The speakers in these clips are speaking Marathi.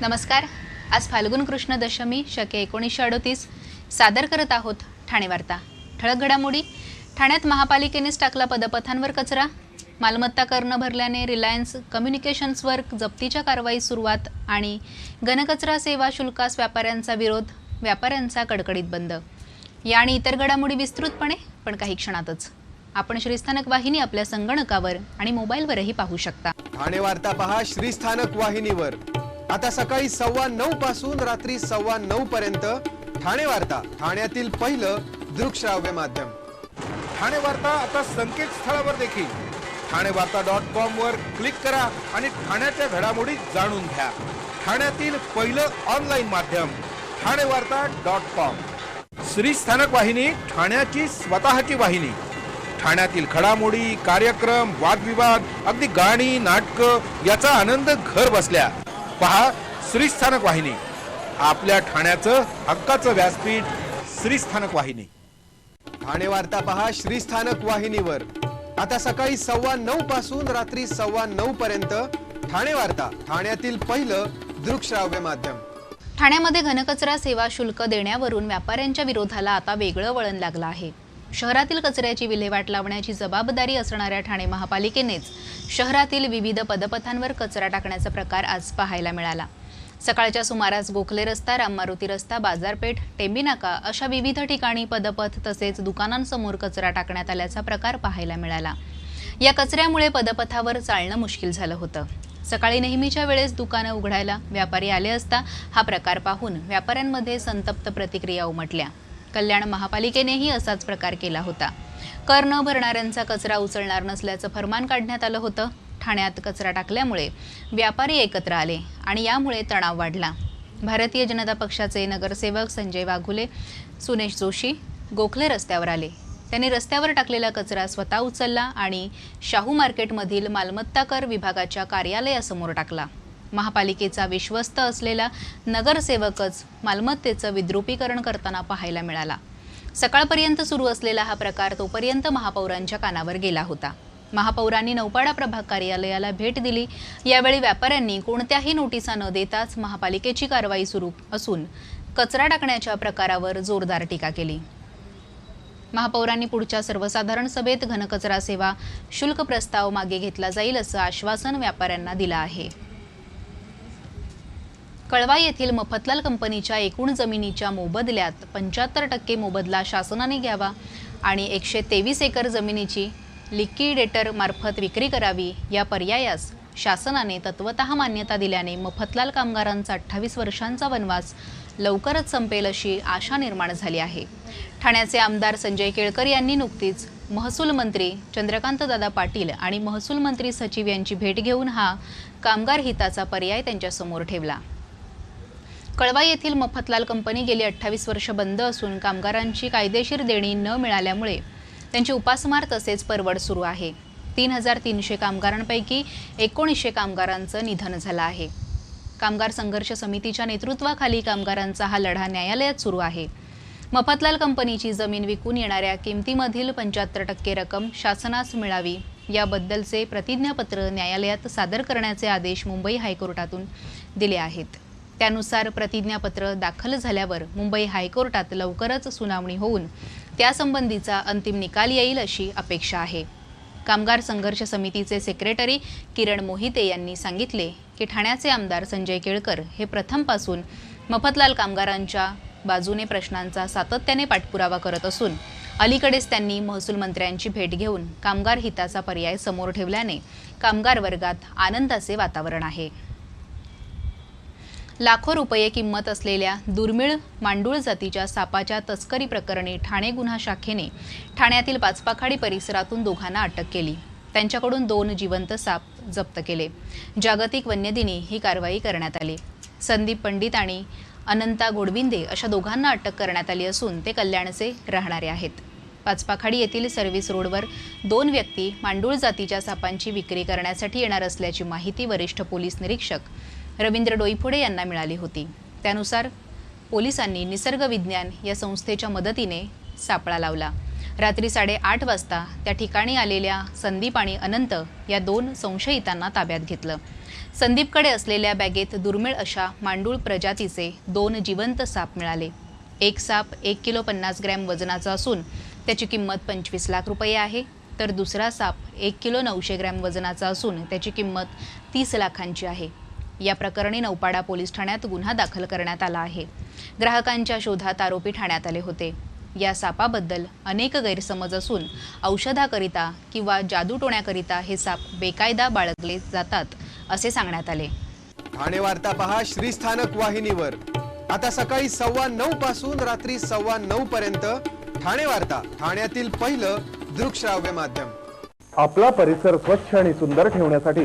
नमस्कार. आज फाल्गुन कृष्ण दशमी शके एकोणीसशे अडोतीस. सादर करत आहोत ठाणे वार्ता. ठळक घडामोडी. ठाण्यात महापालिकेनेच टाकला पदपथांवर कचरा. मालमत्ता कर न भरल्याने रिलायन्स कम्युनिकेशन्सवर जप्तीच्या कारवाई सुरुवात आणि घनकचरा सेवा शुल्कास व्यापाऱ्यांचा विरोध व्यापाऱ्यांचा कडकडीत बंद. या आणि इतर घडामोडी विस्तृतपणे पण काही क्षणातच. आपण श्रीस्थानक वाहिनी आपल्या संगणकावर आणि मोबाईलवरही पाहू शकता. ठाणे वार्ता पहा श्रीस्थानक वाहिनीवर. आता सकाळी सव्वा नऊ पासून रात्री सव्वा नऊ पर्यंत ठाणे वार्ता ठाण्यातील पहिलं दृकश्राव्य माध्यम. ठाणे वार्ता आता संकेतस्थळावर देखील. ठाणे वार्ता डॉट कॉम वर क्लिक करा आणि ठाण्याच्या घडामोडी जाणून घ्या. ठाण्यातील पहिलं ऑनलाईन माध्यम ठाणे वार्ता डॉट कॉम. श्री स्थानक वाहिनी ठाण्याची स्वतःची वाहिनी. ठाण्यातील घडामोडी कार्यक्रम वादविवाद अगदी गाणी नाटकं याचा आनंद घर बसल्या. पहा श्री स्थानक वाहिनी. आपल्या ठाण्याचं हक्काचं व्यासपीठ श्री स्थानक वाहिनी. ठाणे वार्ता पहा श्रीस्थानक वाहिनीवर. आता सकाळी सव्वा नऊ पासून रात्री सव्वा नऊ पर्यंत ठाणे वार्ता ठाण्यातील पहिलं दृकश्राव्य माध्यम. ठाण्यामध्ये घनकचरा सेवा शुल्क देण्यावरून व्यापाऱ्यांच्या विरोधाला आता वेगळं वळण लागलं आहे. शहरातील कचऱ्याची विल्हेवाट लावण्याची जबाबदारी असणाऱ्या ठाणे महापालिकेनेच शहरातील विविध पदपथांवर कचरा टाकण्याचा प्रकार आज पाहायला मिळाला. सकाळच्या सुमारास गोखले रस्ता राममारुती रस्ता बाजारपेठ टेंबीनाका अशा विविध ठिकाणी पदपथ तसेच दुकानांसमोर कचरा टाकण्यात आल्याचा प्रकार पाहायला मिळाला. या कचऱ्यामुळे पदपथावर चालणं मुश्किल झालं होतं. सकाळी नेहमीच्या वेळेस दुकानं उघडायला व्यापारी आले असता हा प्रकार पाहून व्यापाऱ्यांमध्ये संतप्त प्रतिक्रिया उमटल्या. कल्याण महापालिकेनेही असाच प्रकार केला होता. कर न भरणाऱ्यांचा कचरा उचलणार नसल्याचं फरमान काढण्यात आलं होतं. ठाण्यात कचरा टाकल्यामुळे व्यापारी एकत्र आले आणि यामुळे तणाव वाढला. भारतीय जनता पक्षाचे नगरसेवक संजय वाघुले सुनेश जोशी गोखले रस्त्यावर आले. त्यांनी रस्त्यावर टाकलेला कचरा स्वतः उचलला आणि शाहू मार्केटमधील मालमत्ता कर विभागाच्या कार्यालयासमोर टाकला. महापालिकेचा विश्वस्त असलेला नगरसेवकच मालमत्तेचं विद्रुपीकरण करताना पाहायला मिळाला. सकाळपर्यंत सुरू असलेला हा प्रकार तोपर्यंत महापौरांच्या कानावर गेला होता. महापौरांनी नौपाडा प्रभाग कार्यालयाला भेट दिली. यावेळी व्यापाऱ्यांनी कोणत्याही नोटिसा न देताच महापालिकेची कारवाई सुरू असून कचरा टाकण्याच्या प्रकारावर जोरदार टीका केली. महापौरांनी पुढच्या सर्वसाधारण सभेत घनकचरा सेवा शुल्क प्रस्ताव मागे घेतला जाईल असं आश्वासन व्यापाऱ्यांना दिलं आहे. कळवा येथील मफतलाल कंपनीच्या एकूण जमिनीच्या मोबदल्यात पंच्याहत्तर टक्के मोबदला शासनाने घ्यावा आणि एकशे तेवीस एकर जमिनीची लिक्विडेटर मार्फत विक्री करावी या पर्यायास शासनाने तत्वत मान्यता दिल्याने मफतलाल कामगारांचा अठ्ठावीस वर्षांचा वनवास लवकरच संपेल अशी आशा निर्माण झाली आहे. ठाण्याचे आमदार संजय केळकर यांनी नुकतीच महसूल मंत्री चंद्रकांतदादा पाटील आणि महसूल मंत्री सचिव यांची भेट घेऊन हा कामगार हिताचा पर्याय त्यांच्यासमोर ठेवला. कळवा येथील मफतलाल कंपनी गेली अठ्ठावीस वर्ष बंद असून कामगारांची कायदेशीर देणी न मिळाल्यामुळे त्यांची उपासमार तसेच परवड सुरू आहे. तीन हजार तीनशे कामगारांपैकी एकोणीसशे कामगारांचं निधन झालं आहे. कामगार संघर्ष समितीच्या नेतृत्वाखाली कामगारांचा हा लढा न्यायालयात सुरू आहे. मफतलाल कंपनीची जमीन विकून येणाऱ्या किमतीमधील पंच्याहत्तर टक्के रक्कम शासनास मिळावी याबद्दलचे प्रतिज्ञापत्र न्यायालयात सादर करण्याचे आदेश मुंबई हायकोर्टातून दिले आहेत. त्यानुसार प्रतिज्ञापत्र दाखल झाल्यावर मुंबई हायकोर्टात लवकरच सुनावणी होऊन त्यासंबंधीचा अंतिम निकाल येईल अशी अपेक्षा आहे. कामगार संघर्ष समितीचे सेक्रेटरी किरण मोहिते यांनी सांगितले की ठाण्याचे आमदार संजय केळकर हे प्रथमपासून मफतलाल कामगारांच्या बाजूने प्रश्नांचा सातत्याने पाठपुरावा करत असून अलीकडेच त्यांनी महसूल मंत्र्यांची भेट घेऊन कामगार हिताचा पर्याय समोर ठेवल्याने कामगार वर्गात आनंदाचे वातावरण आहे. लाखो रुपये किंमत असलेल्या दुर्मिळ मांडूळ जातीच्या सापाच्या तस्करी प्रकरणी ठाणे गुन्हा शाखेने ठाण्यातील पाचपाखाडी परिसरातून दोघांना अटक केली. त्यांच्याकडून दोन जिवंत साप जप्त केले. जागतिक वन्यदिनी ही कारवाई करण्यात आली. संदीप पंडित आणि अनंता गोडविंदे अशा दोघांना अटक करण्यात आली असून ते कल्याणचे राहणारे आहेत. पाचपाखाडी येथील सर्व्हिस रोडवर दोन व्यक्ती मांडूळ जातीच्या सापांची विक्री करण्यासाठी येणार असल्याची माहिती वरिष्ठ पोलीस निरीक्षक रवींद्र डोईफोडे यांना मिळाली होती. त्यानुसार पोलिसांनी निसर्ग विज्ञान या संस्थेच्या मदतीने सापळा लावला. रात्री साडेआठ वाजता त्या ठिकाणी आलेल्या संदीप आणि अनंत या दोन संशयितांना ताब्यात घेतलं. संदीपकडे असलेल्या बॅगेत दुर्मिळ अशा मांडूळ प्रजातीचे दोन जिवंत साप मिळाले. एक साप एक किलो पन्नास ग्रॅम वजनाचा असून त्याची किंमत पंचवीस लाख रुपये आहे तर दुसरा साप एक किलो नऊशे ग्रॅम वजनाचा असून त्याची किंमत तीस लाखांची आहे. या प्रकरणी नौपाडा पोलीस ठाण्यात गुन्हा दाखल करण्यात आला आहे. ग्राहकांच्या शोधात आरोपी ठाण्यात आले होते. या सापाबद्दल अनेक गैरसमज असून औषधाकरिता किंवा जादूटोण्याकरिता हे साप बेकायदा बाळगले जातात असे सांगण्यात आले. ठाणे वार्ता पहा श्रीस्थानक वाहिनीवर. आता सकाळी सव्वा नऊ पासून रात्री सव्वा नऊ पर्यंत ठाणे वार्ता ठाण्यातील पहिलं दृकश्राव्य माध्यम. आपला परिसर स्वच्छ आणि सुंदर ठेवण्यासाठी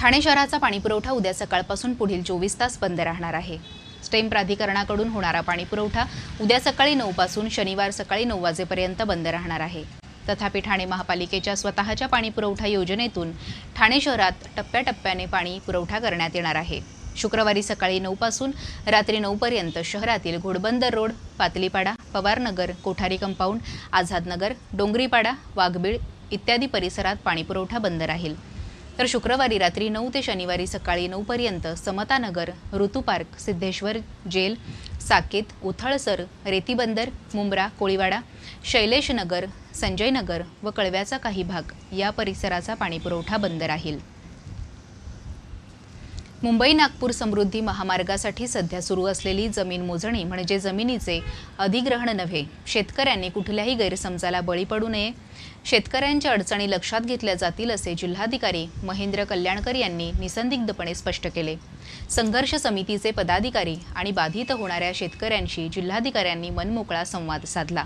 ठाणे शहराचा पाणीपुरवठा उद्या सकाळपासून पुढील चोवीस तास बंद राहणार आहे. स्टेम प्राधिकरणाकडून होणारा पाणीपुरवठा उद्या सकाळी नऊ पासून शनिवार सकाळी नऊ वाजेपर्यंत बंद राहणार आहे. तथापि ठाणे महापालिकेच्या स्वतःच्या पाणीपुरवठा योजनेतून ठाणे शहरात टप्प्याटप्प्याने पाणी पुरवठा करण्यात येणार आहे. शुक्रवारी सकाळी नऊपासून रात्री नऊपर्यंत शहरातील घोडबंदर रोड पातलीपाडा पवारनगर कोठारी कंपाऊंड आझादनगर डोंगरीपाडा वाघबीळ इत्यादी परिसरात पाणीपुरवठा बंद राहील. तर शुक्रवारी रात्री नऊ ते शनिवारी सकाळी नऊपर्यंत समतानगर ऋतू पार्क सिद्धेश्वर जेल साकेत उथळसर रेतीबंदर मुंब्रा कोळीवाडा शैलेशनगर संजयनगर व कळव्याचा काही भाग या परिसराचा पाणीपुरवठा बंद राहील. मुंबई नागपूर समृद्धी महामार्गासाठी सध्या सुरू असलेली जमीन मोजणी म्हणजे जमिनीचे अधिग्रहण नव्हे. शेतकऱ्यांनी कुठल्याही गैरसमजाला बळी पडू नये. शेतकऱ्यांच्या अडचणी लक्षात घेतल्या जातील असे जिल्हाधिकारी महेंद्र कल्याणकर यांनी निसंदिग्धपणे स्पष्ट केले. संघर्ष समितीचे पदाधिकारी आणि बाधित होणाऱ्या शेतकऱ्यांशी जिल्हाधिकाऱ्यांनी मनमोकळा संवाद साधला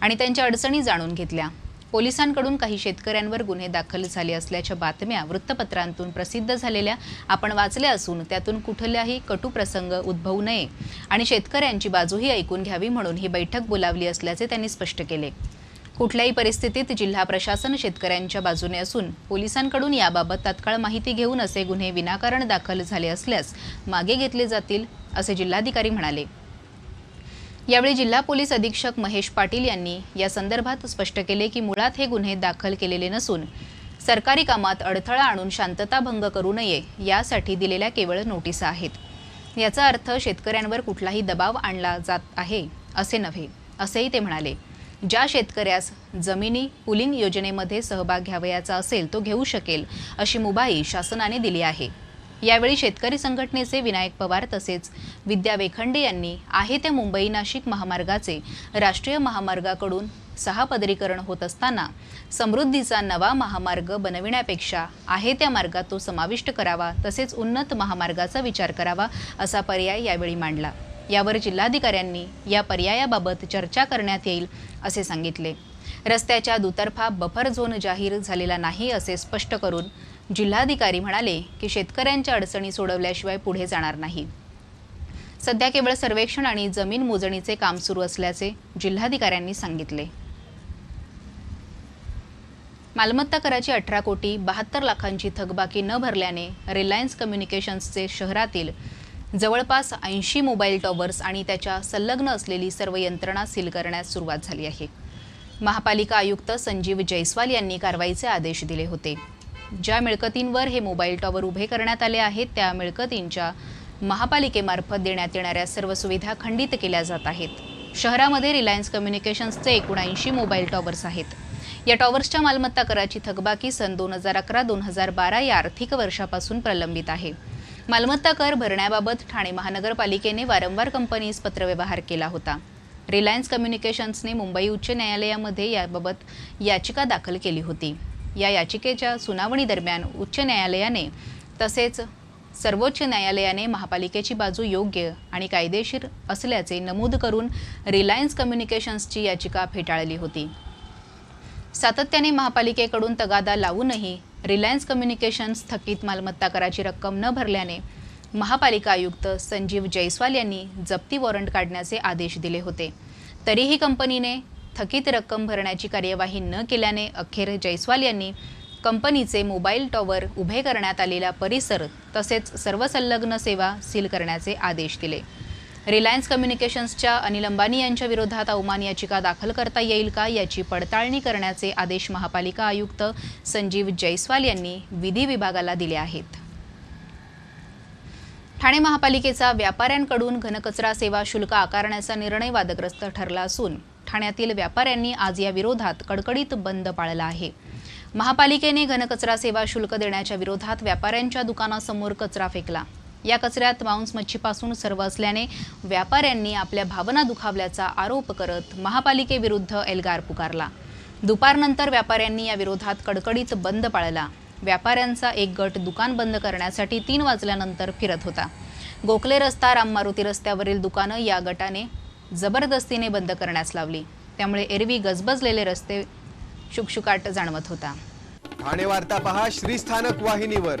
आणि त्यांच्या अडचणी जाणून घेतल्या. पोलिसांकडून काही शेतकऱ्यांवर गुन्हे दाखल झाले असल्याच्या बातम्या वृत्तपत्रांतून प्रसिद्ध झालेल्या आपण वाचल्या असून त्यातून कुठल्याही कटू प्रसंग उद्भवू नये आणि शेतकऱ्यांची बाजूही ऐकून घ्यावी म्हणून ही बैठक बोलावली असल्याचे त्यांनी स्पष्ट केले. कुठल्याही परिस्थितीत जिल्हा प्रशासन शेतकऱ्यांच्या बाजूने असून पोलिसांकडून याबाबत तात्काळ माहिती घेऊन असे गुन्हे विनाकारण दाखल झाले असल्यास मागे घेतले जातील असे जिल्हाधिकारी म्हणाले. यावेळी जिल्हा पोलीस अधीक्षक महेश पाटील यांनी या संदर्भात स्पष्ट केले की मुळात हे गुन्हे दाखल केलेले नसून सरकारी कामात अडथळा आणून शांतता भंग करू नये यासाठी दिलेल्या केवळ नोटीस आहेत. याचा अर्थ शेतकऱ्यांवर कुठलाही दबाव आणला जात आहे असे नव्हे असेही ते म्हणाले. ज्या शेतकऱ्यास जमिनी पुलिंग योजनेमध्ये सहभाग घ्यावयाचा असेल तो घेऊ शकेल अशी मुभाई शासनाने दिली आहे. यावेळी शेतकरी संघटनेचे विनायक पवार तसेच विद्या वेखंडे यांनी आहे त्या मुंबई नाशिक महामार्गाचे राष्ट्रीय महामार्गाकडून सहा पदरीकरण होत असताना समृद्धीचा नवा महामार्ग बनविण्यापेक्षा आहे त्या मार्गात तो समाविष्ट करावा तसेच उन्नत महामार्गाचा विचार करावा असा पर्याय यावेळी मांडला. यावर जिल्हाधिकाऱ्यांनी या पर्यायाबाबत चर्चा करण्यात येईल असे सांगितले. रस्त्याच्या दुतर्फा बफर झोन जाहीर झालेला नाही असे स्पष्ट करून जिल्हाधिकारी म्हणाले की शेतकऱ्यांच्या अडचणी सोडवल्याशिवाय पुढे जाणार नाही. सध्या केवळ सर्वेक्षण आणि जमीन मोजणीचे काम सुरू असल्याचे जिल्हाधिकाऱ्यांनी सांगितले. मालमत्ता कराची अठरा कोटी बहात्तर लाखांची थकबाकी न भरल्याने रिलायन्स कम्युनिकेशन्सचे शहरातील जवळपास ऐंशी मोबाईल टॉवर्स आणि त्याच्या संलग्न असलेली सर्व यंत्रणा सील करण्यास सुरुवात झाली आहे. महापालिका आयुक्त संजीव जयस्वाल यांनी कारवाईचे आदेश दिले होते. ज्या मिळकतींवर हे मोबाईल टॉवर उभे करण्यात आले आहेत त्या मिळकतींच्या महापालिकेमार्फत देण्यात येणाऱ्या सर्व सुविधा खंडित केल्या जात आहेत. शहरामध्ये रिलायन्स कम्युनिकेशन्सचे एकूण ऐंशी मोबाईल टॉवर्स आहेत. या टॉवर्सच्या मालमत्ता कराची थकबाकी सन दोन हजार अकरा दोन हजार बारा या आर्थिक वर्षापासून प्रलंबित आहे. मालमत्ता कर भरण्याबाबत ठाणे महानगरपालिकेने वारंवार कंपनीस पत्रव्यवहार केला होता. रिलायन्स कम्युनिकेशन्सने मुंबई उच्च न्यायालयामध्ये याबाबत याचिका दाखल केली होती. या याचिकेच्या सुनावणी दरम्यान उच्च न्यायालयाने तसेच सर्वोच्च न्यायालयाने महापालिकेची बाजू योग्य आणि कायदेशीर असल्याचे नमूद करून रिलायन्स कम्युनिकेशन्सची याचिका फेटाळली होती. सातत्याने महापालिकेकडून तगादा लावूनही रिलायन्स कम्युनिकेशन्स थकीत मालमत्ता कराची रक्कम न भरल्याने महापालिका आयुक्त संजीव जयस्वाल यांनी जप्ती वॉरंट काढण्याचे आदेश दिले होते. तरीही कंपनीने थकीत रक्कम भरण्याची कार्यवाही न केल्याने अखेर जयस्वाल यांनी कंपनीचे मोबाईल टॉवर उभे करण्यात आलेला परिसर तसेच सर्व संलग्न सेवा सील करण्याचे आदेश दिले. रिलायन्स कम्युनिकेशन्सच्या अनिल अंबानी यांच्या विरोधात अवमान याचिका दाखल करता येईल का याची पडताळणी करण्याचे आदेश महापालिका आयुक्त संजीव जयस्वाल यांनी विधी विभागाला दिले आहेत. ठाणे महापालिकेचा व्यापाऱ्यांकडून घनकचरा सेवा शुल्क आकारण्याचा निर्णय वादग्रस्त ठरला असून ठाण्यातील व्यापाऱ्यांनी आज या विरोधात कडकडीत बंद पाळला आहे. महापालिकेने घनकचरा सेवा शुल्क देण्याच्या विरोधात व्यापाऱ्यांच्या दुकानासमोर कचरा फेकला. या कचऱ्यात मांस मच्छीपासून सर्व असल्याने व्यापाऱ्यांनी आपल्या भावना दुखावल्याचा आरोप करत महापालिकेविरुद्ध एल्गार पुकारला. दुपारनंतर व्यापाऱ्यांनी या विरोधात कडकडीत बंद पाळला. व्यापाऱ्यांचा एक गट दुकान बंद करण्यासाठी तीन वाजल्यानंतर फिरत होता. गोखले रस्ता राम मारुती रस्त्यावरील दुकानं या गटाने जबरदस्तीने बंद करण्यास लावली. त्यामुळे एरवी गजबजलेले रस्ते शुकशुकाट जाणवत होता. ठाणे वार्ता पहा श्रीस्थानक वाहिनीवर.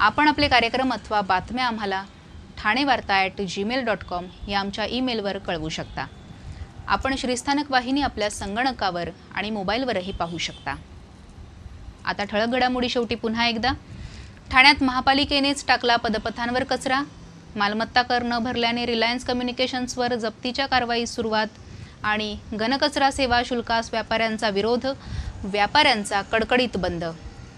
आपण आपले कार्यक्रम अथवा बातम्या आम्हाला ठाणे वार्ता ॲट जीमेल डॉट कॉम या आमच्या ईमेलवर कळवू शकता. आपण श्रीस्थानक वाहिनी आपल्या संगणकावर आणि मोबाईलवरही पाहू शकता. आता ठळक घडामोडी शेवटी पुन्हा एकदा. ठाण्यात महापालिकेनेच टाकला पदपथांवर कचरा. मालमत्ता कर न भरल्याने रिलायन्स कम्युनिकेशन्सवर जप्तीच्या कारवाईस सुरुवात आणि घनकचरा सेवा शुल्कास व्यापाऱ्यांचा विरोध. व्यापाऱ्यांचा कडकडीत बंद.